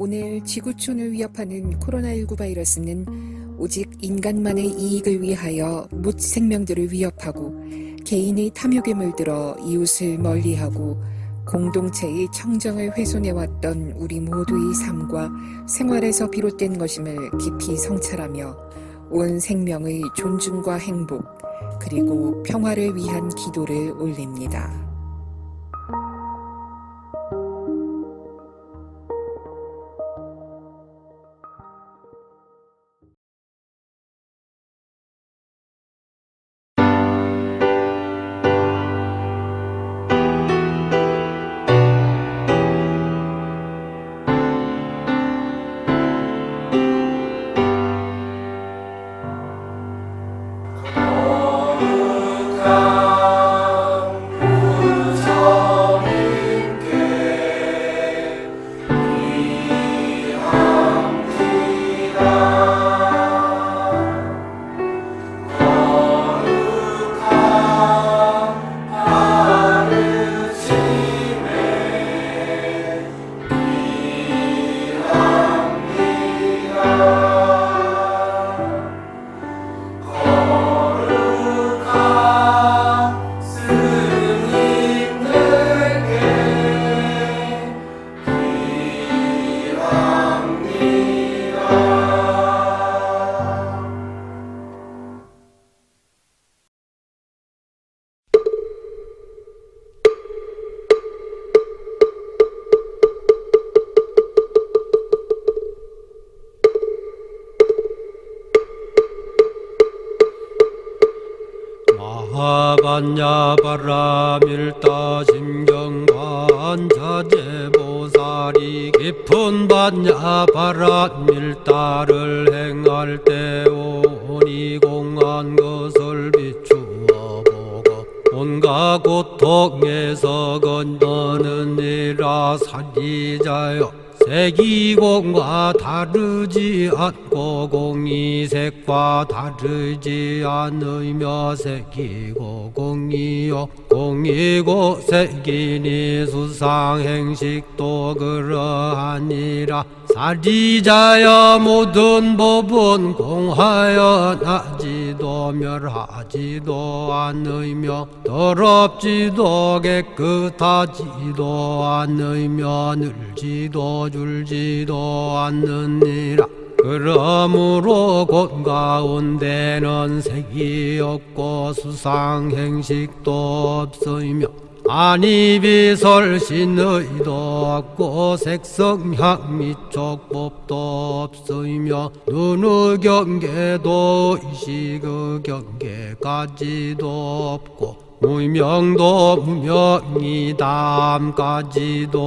오늘 지구촌을 위협하는 코로나19 바이러스는 오직 인간만의 이익을 위하여 못 생명들을 위협하고 개인의 탐욕에 물들어 이웃을 멀리하고 공동체의 청정을 훼손해왔던 우리 모두의 삶과 생활에서 비롯된 것임을 깊이 성찰하며 온 생명의 존중과 행복 그리고 평화를 위한 기도를 올립니다. 마하반야바라 밀다 심경관 자제보살이 깊은 반야 바라 밀다를 행할 때 오니 공한 것을 비추어 보고 온갖 고통에서 건너느니라 사리자여 색이공과 다르지 않고 공이 색과 다르지 않으며 색이고 공이요. 공이고 색이니 수상행식도 그러하니라 사리자여 모든 법은 공하여 나지도 멸하지도 않으며 더럽지도 깨끗하지도 않으며 늘지도 줄지도 않느니라. 그러므로 곳 가운데는 색이 없고 수상행식도 없으며 아니 비설신의도 없고 색성향 미촉법도 없으며 눈의 경계도 의식의 경계까지도 없고 무명도 무명이 담까지도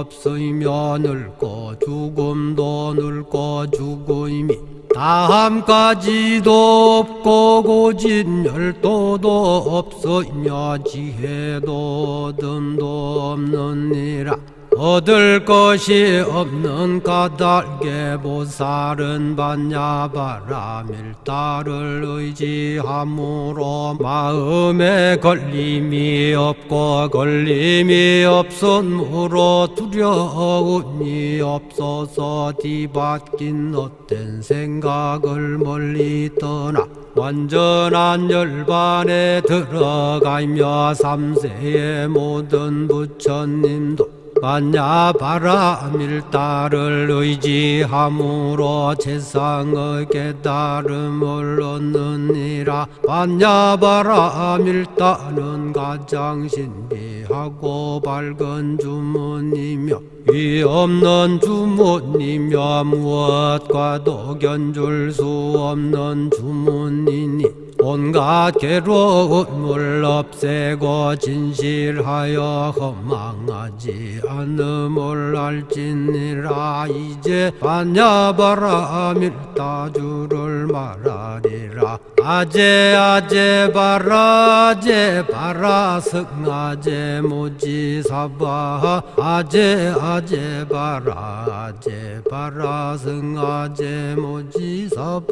없으며 늙고 죽음도 늙고 죽음이 다함까지도 없고 고진 멸도도 없으며 지혜도 듬도 없느니라 얻을 것이 없는 까닭에 보살은 반야바라. 밀다를 의지함으로 마음에 걸림이 없고 걸림이 없으므로 두려움이 없어서 뒤바뀐 헛된 생각을 멀리 떠나 완전한 열반에 들어가며 삼세의 모든 부처님도 반야바라 밀다를 의지함으로 세상의 깨달음을 얻느니라. 반야바라 밀다는 가장 신비하고 밝은 주문이며 위 없는 주문이며 무엇과도 견줄 수 없는 주문이니 온갖 괴로움을 없애고 진실하여 허망하지 않음을 알지니라. 이제 반야바라 밀다주를 말하리라. 아제 아제 바라 아제 바라. 승아제 무지사바. 아제 아제 바라 아제 바라. 승아제 무지사바.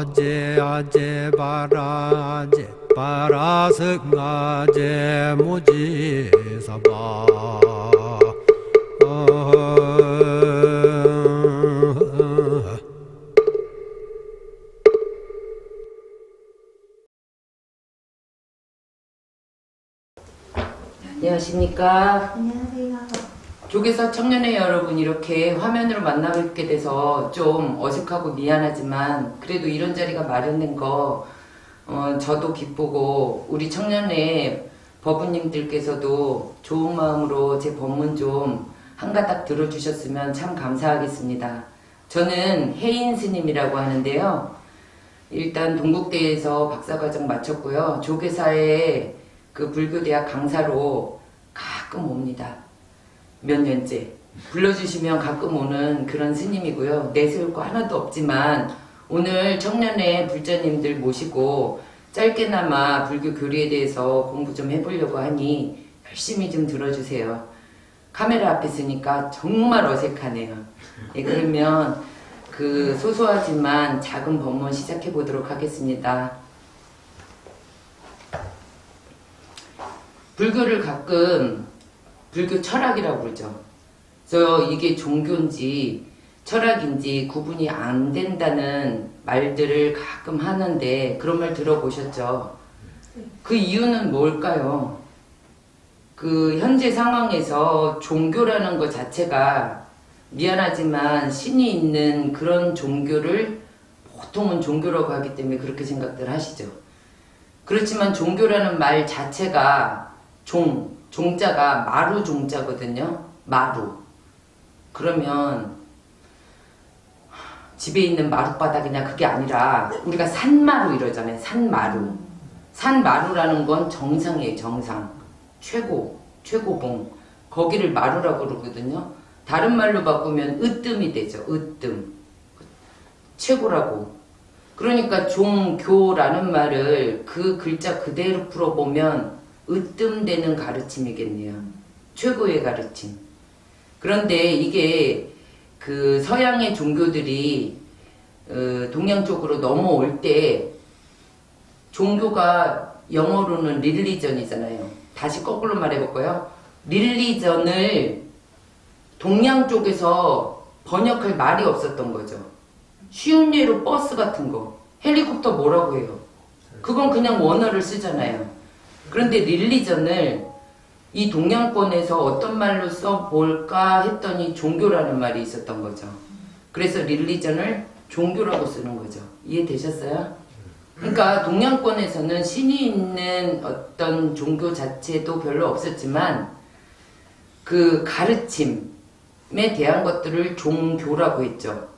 아제 아제 바라 바라제 바라석나제 무지사바 안녕하십니까. 안녕하세요. 조계사 청년회 여러분 이렇게 화면으로 만나뵙게 돼서 좀 어색하고 미안하지만 그래도 이런 자리가 마련된 거 어, 저도 기쁘고 우리 청년회 법우님들께서도 좋은 마음으로 제 법문 좀 한가닥 들어주셨으면 참 감사하겠습니다. 저는 혜인 스님이라고 하는데요. 일단 동국대에서 박사과정 마쳤고요. 조계사에 그 불교대학 강사로 가끔 옵니다. 몇 년째 불러주시면 가끔 오는 그런 스님이고요. 내세울 거 하나도 없지만 오늘 청년회 불자님들 모시고 짧게나마 불교 교리에 대해서 공부 좀 해보려고 하니 열심히 좀 들어주세요. 카메라 앞에 있으니까 정말 어색하네요. 예, 그러면 그 소소하지만 작은 법문 시작해 보도록 하겠습니다. 불교를 가끔 불교 철학이라고 그러죠. 그래서 이게 종교인지 철학인지 구분이 안 된다는 말들을 가끔 하는데 그런 말 들어보셨죠? 그 이유는 뭘까요? 그 현재 상황에서 종교라는 것 자체가 미안하지만 신이 있는 그런 종교를 보통은 종교라고 하기 때문에 그렇게 생각들 하시죠. 그렇지만 종교라는 말 자체가 종, 종자가 마루 종자거든요. 마루. 그러면 집에 있는 마룻바닥이나 그게 아니라 우리가 산마루 이러잖아요. 산마루. 산마루라는 건 정상이에요. 정상. 최고. 최고봉. 거기를 마루라고 그러거든요. 다른 말로 바꾸면 으뜸이 되죠. 으뜸. 최고라고. 그러니까 종교라는 말을 그 글자 그대로 풀어보면 으뜸되는 가르침이겠네요. 최고의 가르침. 그런데 이게 그 서양의 종교들이 어, 동양 쪽으로 넘어올 때 종교가 영어로는 릴리전이잖아요. 다시 거꾸로 말해볼까요? 릴리전을 동양 쪽에서 번역할 말이 없었던 거죠. 쉬운 예로 버스 같은 거, 헬리콥터 뭐라고 해요? 그건 그냥 원어를 쓰잖아요. 그런데 릴리전을 이 동양권에서 어떤 말로 써볼까 했더니 종교라는 말이 있었던 거죠. 그래서 릴리전을 종교라고 쓰는 거죠. 이해되셨어요? 그러니까 동양권에서는 신이 있는 어떤 종교 자체도 별로 없었지만 그 가르침에 대한 것들을 종교라고 했죠.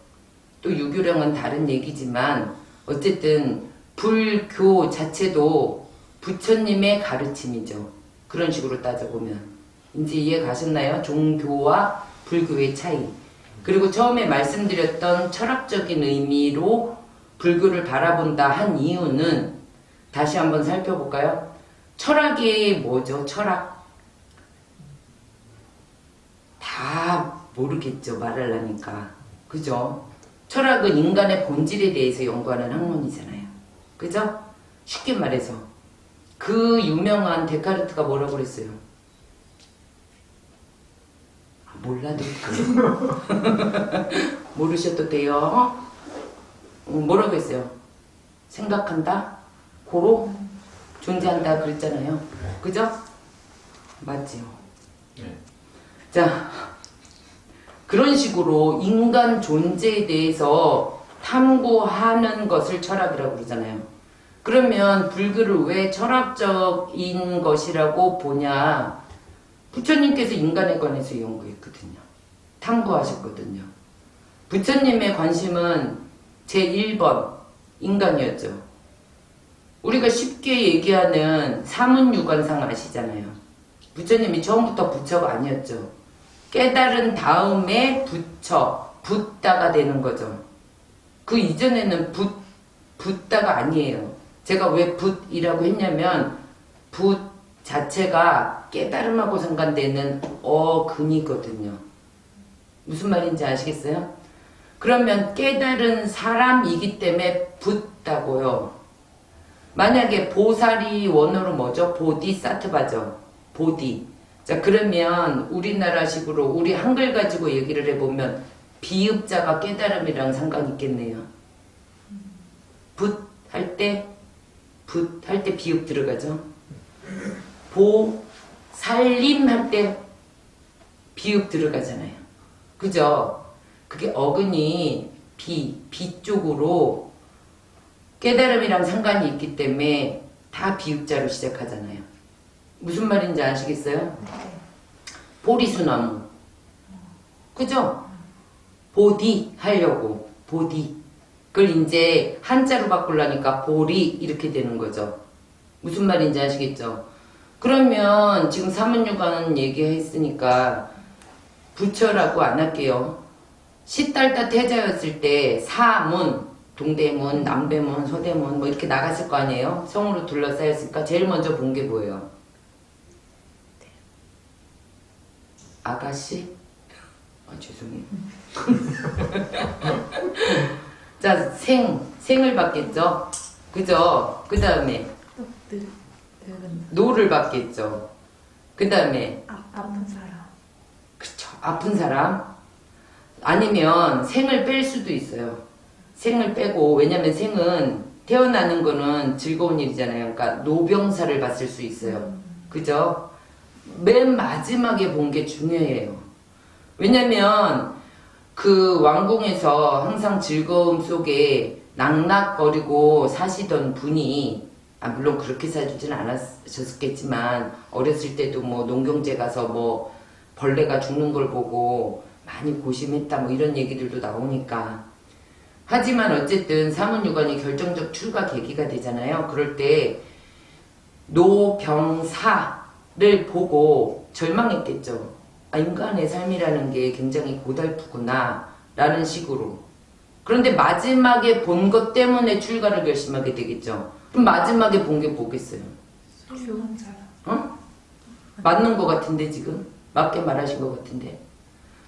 또 유교랑은 다른 얘기지만 어쨌든 불교 자체도 부처님의 가르침이죠. 그런 식으로 따져보면 이제 이해 가셨나요? 종교와 불교의 차이. 그리고 처음에 말씀드렸던 철학적인 의미로 불교를 바라본다 한 이유는 다시 한번 살펴볼까요? 철학이 뭐죠? 철학. 다 모르겠죠. 말하려니까. 그죠? 철학은 인간의 본질에 대해서 연구하는 학문이잖아요. 그죠? 쉽게 말해서. 그 유명한 데카르트가 뭐라고 그랬어요? 아, 몰라도. 모르셔도 돼요. 어, 뭐라고 했어요? 생각한다? 고로? 존재한다 그랬잖아요. 그죠? 맞지요. 자, 그런 식으로 인간 존재에 대해서 탐구하는 것을 철학이라고 그러잖아요. 그러면 불교를 왜 철학적인 것이라고 보냐? 부처님께서 인간에 관해서 연구했거든요. 탐구하셨거든요. 부처님의 관심은 제1번 인간이었죠. 우리가 쉽게 얘기하는 사문유관상 아시잖아요. 부처님이 처음부터 부처가 아니었죠. 깨달은 다음에 부처, 붓다가 되는 거죠. 그 이전에는 붓, 붓다가 아니에요. 제가 왜 붓이라고 했냐면 붓 자체가 깨달음하고 상관되는 어근이거든요. 무슨 말인지 아시겠어요? 그러면 깨달은 사람이기 때문에 붓다고요. 만약에 보살이 원어로 뭐죠? 보디사트바죠. 보디. 자 그러면 우리나라식으로 우리 한글 가지고 얘기를 해보면 비읍자가 깨달음이랑 상관 있겠네요. 붓 할 때, 붓 할 때 비읍 들어가죠. 보, 살림 할 때 비읍 들어가잖아요. 그죠? 그게 어근이 비, 비 쪽으로 깨달음이랑 상관이 있기 때문에 다 비읍자로 시작하잖아요. 무슨 말인지 아시겠어요? 보리수나무. 그죠? 보디 하려고. 보디. 그걸 이제 한자로 바꾸려니까 보리 이렇게 되는 거죠. 무슨 말인지 아시겠죠? 그러면 지금 사문유관 얘기했으니까 부처라고 안 할게요. 시달다 태자였을 때 사문, 동대문, 남대문, 서대문 뭐 이렇게 나갔을 거 아니에요? 성으로 둘러싸였으니까 제일 먼저 본 게 뭐예요? 아가씨? 아 죄송해요. 자, 생, 생을 받겠죠? 그죠? 그 다음에 노를 받겠죠? 그 다음에 아, 아픈 사람 그쵸. 아픈 사람? 아니면 생을 뺄 수도 있어요. 생을 빼고, 왜냐면 생은 태어나는 거는 즐거운 일이잖아요. 그러니까 노병사를 봤을 수 있어요. 그죠? 맨 마지막에 본 게 중요해요. 왜냐면 그 왕궁에서 항상 즐거움 속에 낙낙거리고 사시던 분이 아 물론 그렇게 살지는 않았었겠지만 어렸을 때도 뭐 농경제 가서 뭐 벌레가 죽는 걸 보고 많이 고심했다 뭐 이런 얘기들도 나오니까 하지만 어쨌든 사문유관이 결정적 출가 계기가 되잖아요. 그럴 때 노병사를 보고 절망했겠죠. 아, 인간의 삶이라는 게 굉장히 고달프구나. 라는 식으로. 그런데 마지막에 본 것 때문에 출가를 결심하게 되겠죠. 그럼 마지막에 본 게 뭐겠어요? 사람 어? 맞는 것 같은데 지금? 맞게 말하신 것 같은데.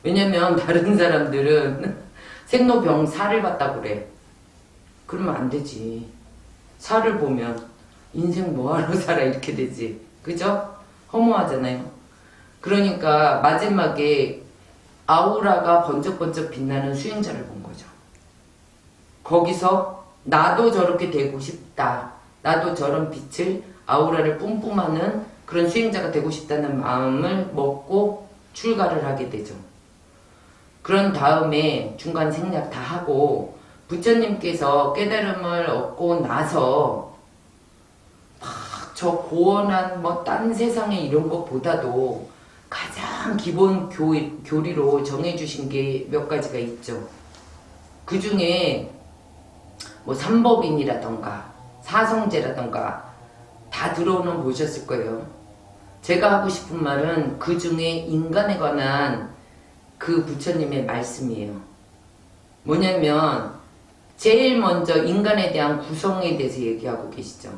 왜냐면 다른 사람들은 생로병사를 봤다고 그래. 그러면 안 되지. 사를 보면 인생 뭐하러 살아? 이렇게 되지. 그죠? 허무하잖아요 그러니까 마지막에 아우라가 번쩍번쩍 빛나는 수행자를 본 거죠 거기서 나도 저렇게 되고 싶다. 나도 저런 빛을 아우라를 뿜뿜하는 그런 수행자가 되고 싶다는 마음을 먹고 출가를 하게 되죠. 그런 다음에 중간 생략 다 하고 부처님께서 깨달음을 얻고 나서 막 저 고원한 뭐 딴 세상에 이런 것보다도 가장 기본 교, 교리로 정해주신 게 몇 가지가 있죠. 그 중에 뭐 삼법인이라던가 사성제라던가 다 들어오는 보셨을 거예요. 제가 하고 싶은 말은 그 중에 인간에 관한 그 부처님의 말씀이에요. 뭐냐면 제일 먼저 인간에 대한 구성에 대해서 얘기하고 계시죠.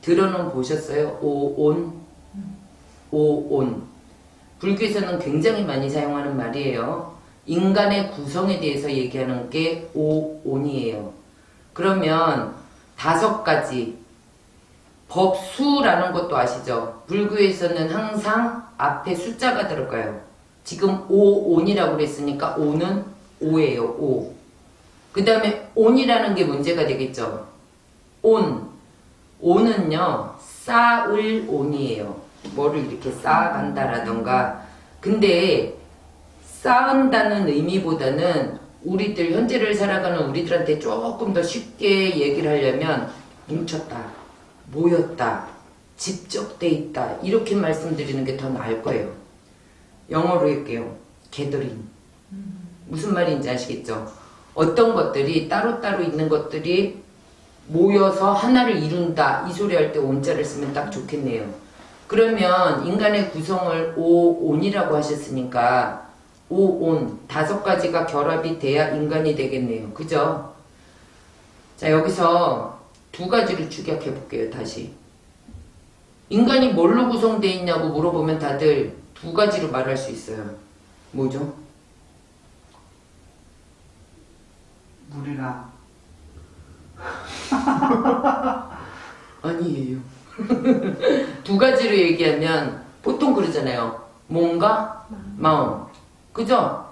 들어는 보셨어요? 오온 오온 불교에서는 굉장히 많이 사용하는 말이에요. 인간의 구성에 대해서 얘기하는 게 오온이에요. 그러면 다섯 가지 법수라는 것도 아시죠? 불교에서는 항상 앞에 숫자가 들어가요. 지금 오온이라고 그랬으니까 오는 오예요. 오. 그 다음에 온이라는 게 문제가 되겠죠. 온. 온은요 쌓을 온이에요. 뭐를 이렇게 쌓아간다라던가. 근데 쌓은다는 의미보다는 우리들 현재를 살아가는 우리들한테 조금 더 쉽게 얘기를 하려면 뭉쳤다, 모였다, 집적돼 있다 이렇게 말씀드리는 게 더 나을 거예요. 영어로 할게요. 게더링. 무슨 말인지 아시겠죠? 어떤 것들이 따로따로 있는 것들이 모여서 하나를 이룬다 이 소리 할때 온자를 쓰면 딱 좋겠네요. 그러면 인간의 구성을 오온이라고 하셨으니까 오온 다섯 가지가 결합이 돼야 인간이 되겠네요. 그죠? 자 여기서 두 가지를 축약해 볼게요. 다시 인간이 뭘로 구성되어 있냐고 물어보면 다들 두 가지로 말할 수 있어요. 뭐죠? 물이랑 아니에요. 두 가지로 얘기하면 보통 그러잖아요. 몸과 마음. 그죠?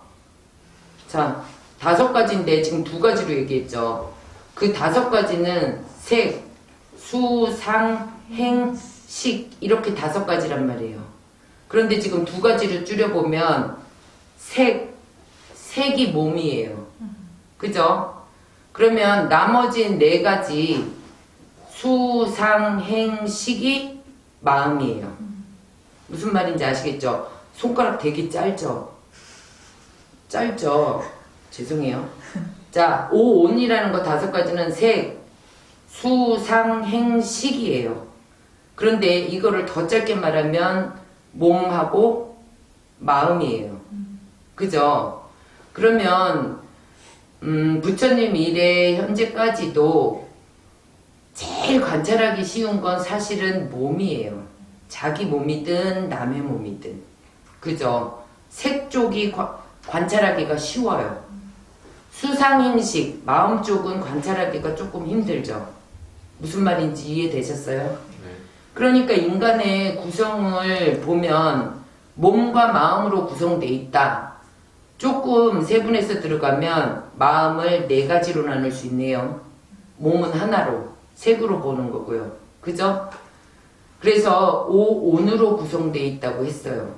자, 다섯 가지인데 지금 두 가지로 얘기했죠. 그 다섯 가지는 색, 수, 상, 행, 식 이렇게 다섯 가지란 말이에요. 그런데 지금 두 가지를 줄여보면 색, 색이 몸이에요. 그죠? 그러면 나머지 네 가지 수, 상, 행, 식이 마음이에요. 무슨 말인지 아시겠죠? 손가락 되게 짧죠? 짧죠? 죄송해요. 자, 오, 온이라는 거 다섯 가지는 색, 수, 상, 행, 식이에요. 그런데 이거를 더 짧게 말하면 몸하고 마음이에요. 그죠? 그러면 음, 부처님 이래 현재까지도 제일 관찰하기 쉬운 건 사실은 몸이에요. 자기 몸이든 남의 몸이든. 그죠? 색 쪽이 관- 관찰하기가 쉬워요. 수상행식, 마음 쪽은 관찰하기가 조금 힘들죠. 무슨 말인지 이해되셨어요? 그러니까 인간의 구성을 보면 몸과 마음으로 구성돼 있다. 조금 세분해서 들어가면 마음을 네 가지로 나눌 수 있네요. 몸은 하나로, 색으로 보는 거고요. 그죠? 그래서 오, 온으로 구성돼 있다고 했어요.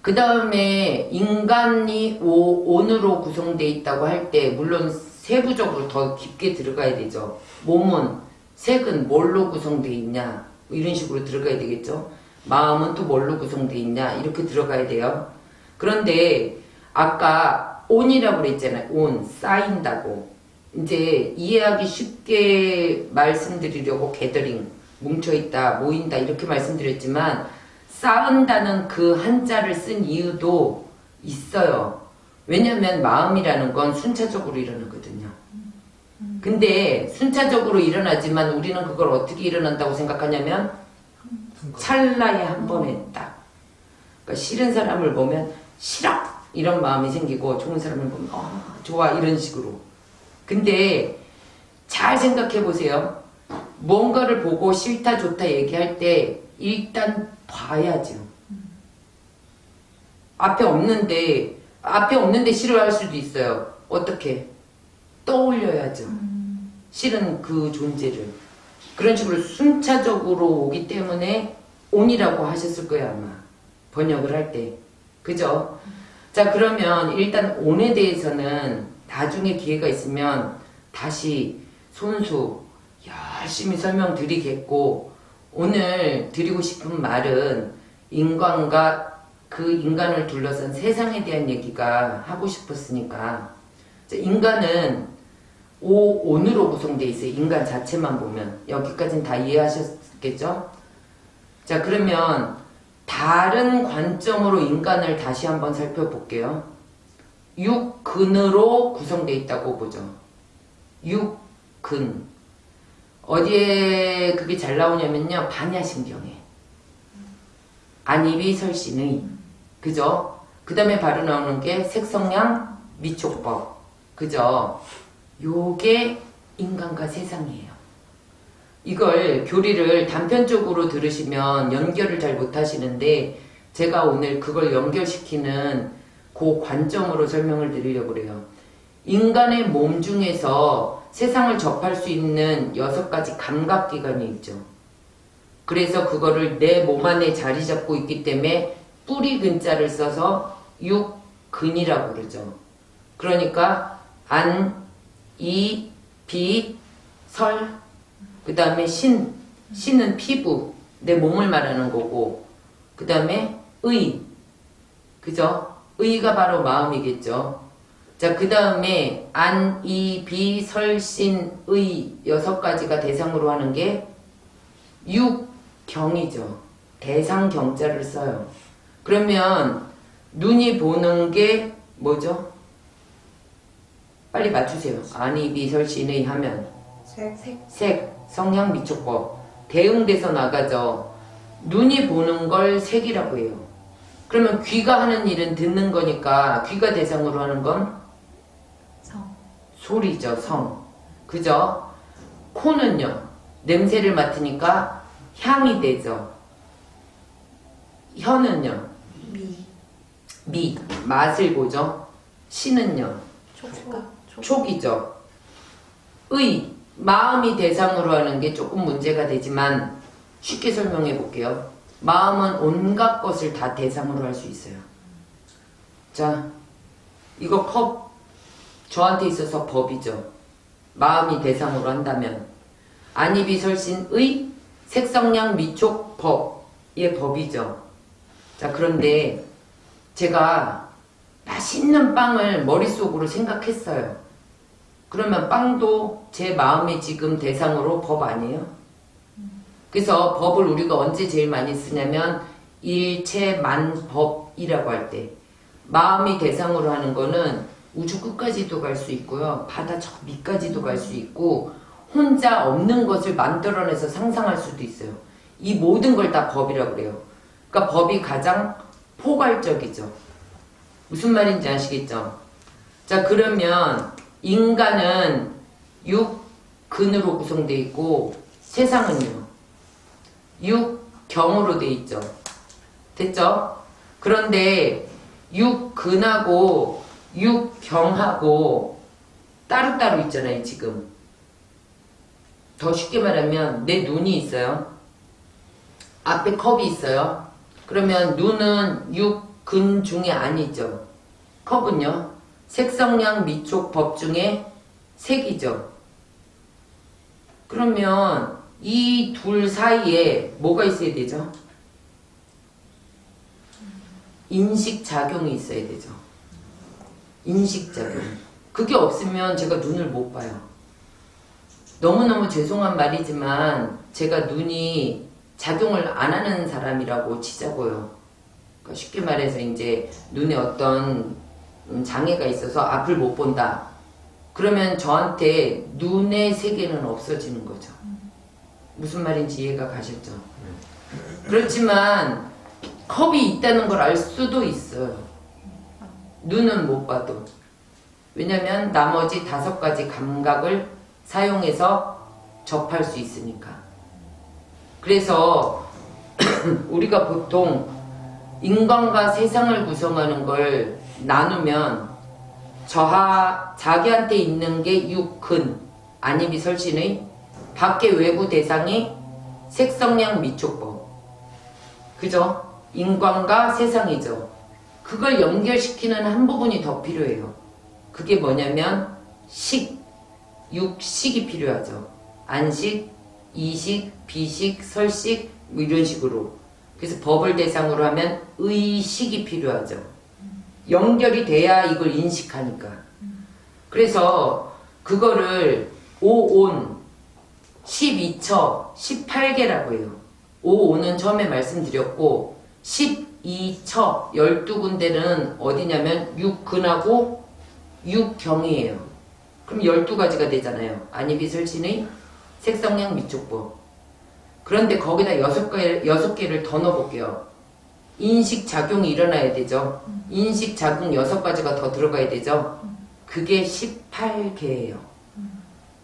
그 다음에 인간이 오, 온으로 구성돼 있다고 할 때, 물론 세부적으로 더 깊게 들어가야 되죠. 몸은, 색은 뭘로 구성돼 있냐, 뭐 이런 식으로 들어가야 되겠죠. 마음은 또 뭘로 구성돼 있냐, 이렇게 들어가야 돼요. 그런데, 아까 온이라고 그랬잖아요. 온, 쌓인다고. 이제 이해하기 쉽게 말씀드리려고 게더링, 뭉쳐있다, 모인다, 이렇게 말씀드렸지만, 쌓은다는 그 한자를 쓴 이유도 있어요. 왜냐면 마음이라는 건 순차적으로 일어나거든요. 근데 순차적으로 일어나지만 우리는 그걸 어떻게 일어난다고 생각하냐면 찰나에 한 번에 딱. 그러니까 싫은 사람을 보면 싫어! 이런 마음이 생기고 좋은 사람을 보면 어, 좋아 이런 식으로. 근데 잘 생각해 보세요. 뭔가를 보고 싫다 좋다 얘기할 때 일단 봐야죠. 앞에 없는데 앞에 없는데 싫어할 수도 있어요. 어떻게 떠올려야죠. 싫은 그 존재를 그런 식으로 순차적으로 오기 때문에 온이라고 하셨을 거예요 아마 번역을 할 때 그죠? 자 그러면 일단 온에 대해서는 나중에 기회가 있으면 다시 손수 열심히 설명드리겠고 오늘 드리고 싶은 말은 인간과 그 인간을 둘러싼 세상에 대한 얘기가 하고 싶었으니까 자, 인간은 오, 온으로 구성되어 있어요. 인간 자체만 보면. 여기까지는 다 이해하셨겠죠? 자, 그러면 다른 관점으로 인간을 다시 한번 살펴볼게요. 육근으로 구성되어 있다고 보죠. 육근. 어디에 그게 잘 나오냐면요. 반야신경에. 안입이 설신의. 그죠? 그 다음에 바로 나오는 게 색성량 미촉법. 그죠? 요게 인간과 세상이에요. 이걸 교리를 단편적으로 들으시면 연결을 잘 못하시는데 제가 오늘 그걸 연결시키는 그 관점으로 설명을 드리려고 그래요. 인간의 몸 중에서 세상을 접할 수 있는 여섯 가지 감각기관이 있죠. 그래서 그거를 내 몸 안에 자리 잡고 있기 때문에 뿌리 근자를 써서 육근이라고 그러죠. 그러니까 안, 이, 비, 설, 그 다음에 신, 신은 피부, 내 몸을 말하는 거고, 그 다음에 의, 그죠? 의가 바로 마음이겠죠. 자, 그 다음에 안, 이, 비, 설, 신, 의 여섯 가지가 대상으로 하는 게 육경이죠. 대상 경자를 써요. 그러면 눈이 보는 게 뭐죠? 빨리 맞추세요. 아니, 비, 설, 신의 하면 색. 색. 색, 성향, 미촉법 대응돼서 나가죠. 눈이 보는 걸 색이라고 해요. 그러면 귀가 하는 일은 듣는 거니까 귀가 대상으로 하는 건 성. 소리죠, 성. 그죠? 코는요, 냄새를 맡으니까 향이 되죠. 혀는요, 미. 미, 맛을 보죠. 신은요, 촉각. 촉이죠. 의, 마음이 대상으로 하는 게 조금 문제가 되지만 쉽게 설명해 볼게요. 마음은 온갖 것을 다 대상으로 할 수 있어요. 자, 이거 컵 저한테 있어서 법이죠. 마음이 대상으로 한다면 안이비설신의 색성량 미촉 법의 법이죠. 자, 그런데 제가 맛있는 빵을 머릿속으로 생각했어요. 그러면 빵도 제 마음이 지금 대상으로 법 아니에요? 그래서 법을 우리가 언제 제일 많이 쓰냐면 일체만법이라고 할 때 마음이 대상으로 하는 거는 우주 끝까지도 갈 수 있고요. 바다 저 밑까지도 갈 수 있고 혼자 없는 것을 만들어내서 상상할 수도 있어요. 이 모든 걸 다 법이라고 그래요. 그러니까 법이 가장 포괄적이죠. 무슨 말인지 아시겠죠? 자, 그러면 인간은 육근으로 구성되어 있고 세상은요. 육경으로 되어 있죠. 됐죠? 그런데 육근하고 육경하고 따로따로 있잖아요, 지금. 더 쉽게 말하면 내 눈이 있어요. 앞에 컵이 있어요. 그러면 눈은 육근 중에 아니죠. 컵은요. 색성량 미촉 법 중에 색이죠. 그러면 이 둘 사이에 뭐가 있어야 되죠? 인식 작용이 있어야 되죠. 인식 작용. 그게 없으면 제가 눈을 못 봐요. 너무너무 죄송한 말이지만 제가 눈이 작용을 안 하는 사람이라고 치자고요. 그러니까 쉽게 말해서 이제 눈에 어떤 음, 장애가 있어서 앞을 못 본다. 그러면 저한테 눈의 세계는 없어지는 거죠. 무슨 말인지 이해가 가셨죠? 그렇지만 컵이 있다는 걸 알 수도 있어요. 눈은 못 봐도. 왜냐면 나머지 다섯 가지 감각을 사용해서 접할 수 있으니까. 그래서 우리가 보통 인간과 세상을 구성하는 걸 나누면 저하 자기한테 있는 게 육근 안입이 설신의 밖의 외부 대상이 색성량 미촉법 그죠? 인간과 세상이죠. 그걸 연결시키는 한 부분이 더 필요해요. 그게 뭐냐면 식, 육식이 필요하죠. 안식, 이식, 비식, 설식 뭐 이런 식으로. 그래서 법을 대상으로 하면 의식이 필요하죠. 연결이 돼야 이걸 인식하니까. 그래서 그거를 오온 12처 18개라고 해요. 5온은 처음에 말씀드렸고 12처 12군데는 어디냐면 육근하고 육경이에요. 그럼 12가지가 되잖아요. 안입이 설신의 색성량 미촉법. 그런데 거기다 6개, 6개를 더 넣어볼게요. 인식 작용이 일어나야 되죠. 인식 작용 6가지가 더 들어가야 되죠. 그게 18개예요.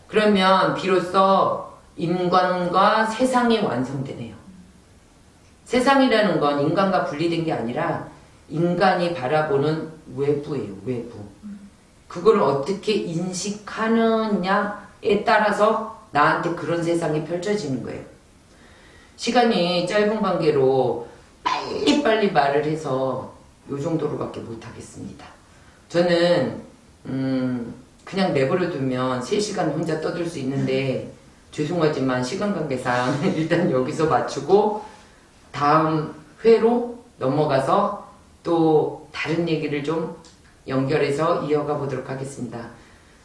그러면 비로소 인간과 세상이 완성되네요. 세상이라는 건 인간과 분리된 게 아니라 인간이 바라보는 외부예요, 외부. 그걸 어떻게 인식하느냐에 따라서 나한테 그런 세상이 펼쳐지는 거예요. 시간이 짧은 관계로 빨리빨리 말을 해서 요 정도로밖에 못하겠습니다. 저는 음, 그냥 내버려 두면 3시간 혼자 떠들 수 있는데 죄송하지만 시간 관계상 일단 여기서 맞추고 다음 회로 넘어가서 또 다른 얘기를 좀 연결해서 이어가 보도록 하겠습니다.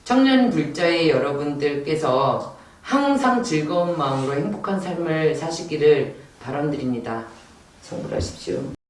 청년 불자의 여러분들께서 항상 즐거운 마음으로 행복한 삶을 사시기를 바람드립니다. 성불하십시오.